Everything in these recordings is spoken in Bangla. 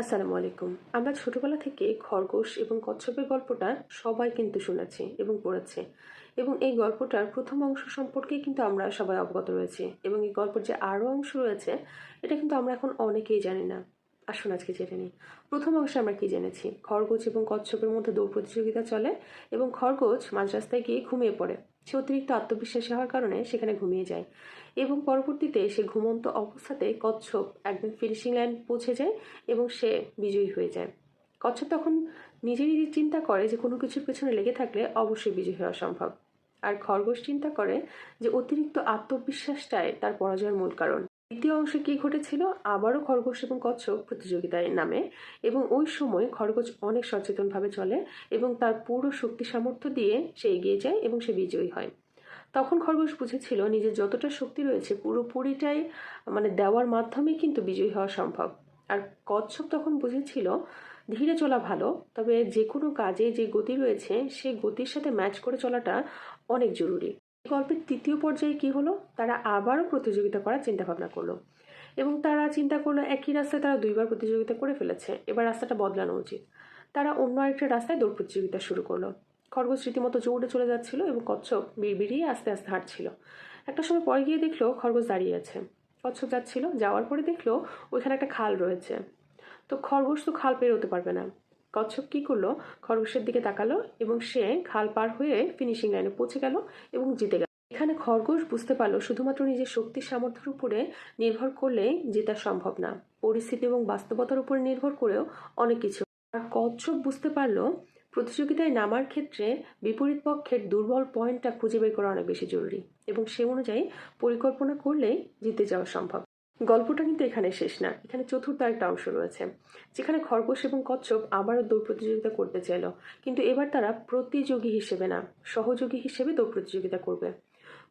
আসসালামু আলাইকুম। আমরা ছোটবেলা থেকে খরগোশ এবং কচ্ছপের গল্পটা সবাই কিন্তু শুনেছি এবং পড়েছে এবং এই গল্পটার প্রথম অংশ সম্পর্কে কিন্তু আমরা সবাই অবগত রয়েছি এবং এই গল্পের যে আরও অংশ রয়েছে, এটা কিন্তু আমরা এখন অনেকেই জানি না। আসুন আজকে জেনে নিই। প্রথম অংশে আমরা কি জেনেছি? খরগোশ এবং কচ্ছপের মধ্যে দৌড় প্রতিযোগিতা চলে এবং খরগোশ মাঝ রাস্তায় গিয়ে ঘুমিয়ে পড়ে। সে অতিরিক্ত আত্মবিশ্বাসী হওয়ার কারণে সেখানে ঘুমিয়ে যায় এবং পরবর্তীতে সে ঘুমন্ত অবস্থাতে কচ্ছপ একদম ফিনিশিং লাইন পৌঁছে যায় এবং সে বিজয়ী হয়ে যায়। কচ্ছপ তখন নিজে নিজে চিন্তা করে যে কোনো কিছুর পেছনে লেগে থাকলে অবশ্যই বিজয়ী হওয়া সম্ভব। আর খরগোশ চিন্তা করে যে অতিরিক্ত আত্মবিশ্বাসটাই তার পরাজয়ের মূল কারণ। দ্বিতীয় অংশে কি ঘটেছিল? আবারও খরগোশ এবং কচ্ছপ প্রতিযোগিতায় নামে এবং ওই সময় খরগোশ অনেক সচেতনভাবে চলে এবং তার পুরো শক্তি সামর্থ্য দিয়ে সে এগিয়ে যায় এবং সে বিজয়ী হয়। তখন খরগোশ বুঝেছিল নিজের যতটা শক্তি রয়েছে পুরোপুরিটাই মানে দেওয়ার মাধ্যমে কিন্তু বিজয়ী হওয়া সম্ভব। আর কচ্ছপ তখন বুঝেছিল ধীরে চলা ভালো, তবে যে কোনো কাজে যে গতি রয়েছে সেই গতির সাথে ম্যাচ করে চলাটা অনেক জরুরি। গল্পের তৃতীয় পর্যায়ে কি হলো? তারা আবারও প্রতিযোগিতা করার চিন্তা ভাবনা করল। এবং তারা চিন্তা করল, একই রাস্তায় তারা দুইবার প্রতিযোগিতা করে ফেলেছে। এবার রাস্তাটা বদলানো উচিত। তারা অন্য আরেকটা রাস্তায় দৌড় প্রতিযোগিতা শুরু করল। খরগোশ রীতিমতো জোরে চলে যাচ্ছিল এবং কচ্ছপ বিড়বিড়িয়ে আস্তে আস্তে হাঁটছিল। একটা সময় পরে গিয়ে দেখল, খরগোশ দাঁড়িয়ে আছে। কচ্ছপ যাচ্ছিল, যাওয়ার পরে দেখল, ওইখানে একটা খাল রয়েছে। তো খরগোশ তো খাল পেরোতে পারবে না। কচ্ছপ কি করল? খরগোশের দিকে তাকালো এবং সে খাল পার হয়ে ফিনিশিং লাইনে পৌঁছে গেল এবং জিতে গেল। এখানে খরগোশ বুঝতে পারল শুধুমাত্র নিজের শক্তি সামর্থ্যের উপরে নির্ভর করলে জেতা সম্ভব না। পরিস্থিতি এবং বাস্তবতার উপরে নির্ভর করেও অনেক কিছু। আর কচ্ছপ বুঝতে পারল প্রতিযোগিতায় নামার ক্ষেত্রে বিপরীত পক্ষের দুর্বল পয়েন্টটা খুঁজে বের করা অনেক বেশি জরুরি এবং সে অনুযায়ী পরিকল্পনা করলেই জিতে যাওয়া সম্ভব। গল্পটা কিন্তু এখানে শেষ না। এখানে চতুর্থ একটা অংশ রয়েছে, যেখানে খরগোশ এবং কচ্ছপ আবারও দৌড় প্রতিযোগিতা করতে চাইল। কিন্তু এবার তারা প্রতিযোগী হিসেবে না, সহযোগী হিসেবে দৌড় প্রতিযোগিতা করবে।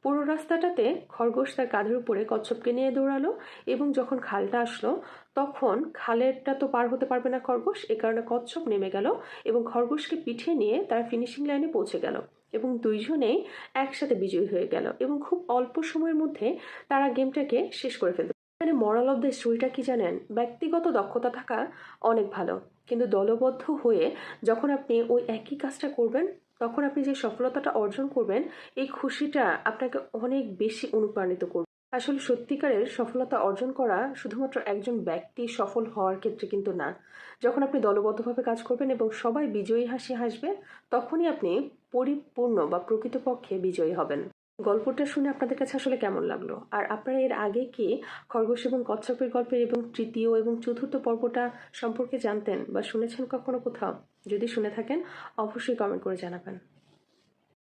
পুরো রাস্তাটাতে খরগোশ তার কাঁধের উপরে কচ্ছপকে নিয়ে দৌড়ালো এবং যখন খালটা আসলো, তখন খালেরটা তো পার হতে পারবে না খরগোশ, এ কারণে কচ্ছপ নেমে গেল এবং খরগোশকে পিঠে নিয়ে তারা ফিনিশিং লাইনে পৌঁছে গেল এবং দুইজনেই একসাথে বিজয়ী হয়ে গেল এবং খুব অল্প সময়ের মধ্যে তারা গেমটাকে শেষ করে ফেলতে এখানে মরাল অফ দ্য স্টোরিটা কি জানেন? ব্যক্তিগত দক্ষতা থাকা অনেক ভালো। কিন্তু দলবদ্ধ হয়ে যখন আপনি ওই একই কাজটা করবেন, তখন আপনি যে সফলতাটা অর্জন করবেন, এই খুশিটা আপনাকে অনেক বেশি অনুপ্রাণিত করবে। আসলে সত্যিকারের সফলতা অর্জন করা শুধুমাত্র একজন ব্যক্তি সফল হওয়ার ক্ষেত্রে কিন্তু না। যখন আপনি দলবদ্ধভাবে কাজ করবেন এবং সবাই বিজয়ী হাসি হাসবে, তখনই আপনি পরিপূর্ণ বা প্রকৃতপক্ষে বিজয়ী হবেন। গল্পটা শুনে আপনাদের কাছে আসলে কেমন লাগল? আর আপনারা এর আগে কি খরগোশ এবং কচ্ছপের গল্পের এবং তৃতীয় এবং চতুর্থ পর্বটা সম্পর্কে জানতেন বা শুনেছেন কখনো কোথাও? যদি শুনে থাকেন, অবশ্যই কমেন্ট করে জানাবেন।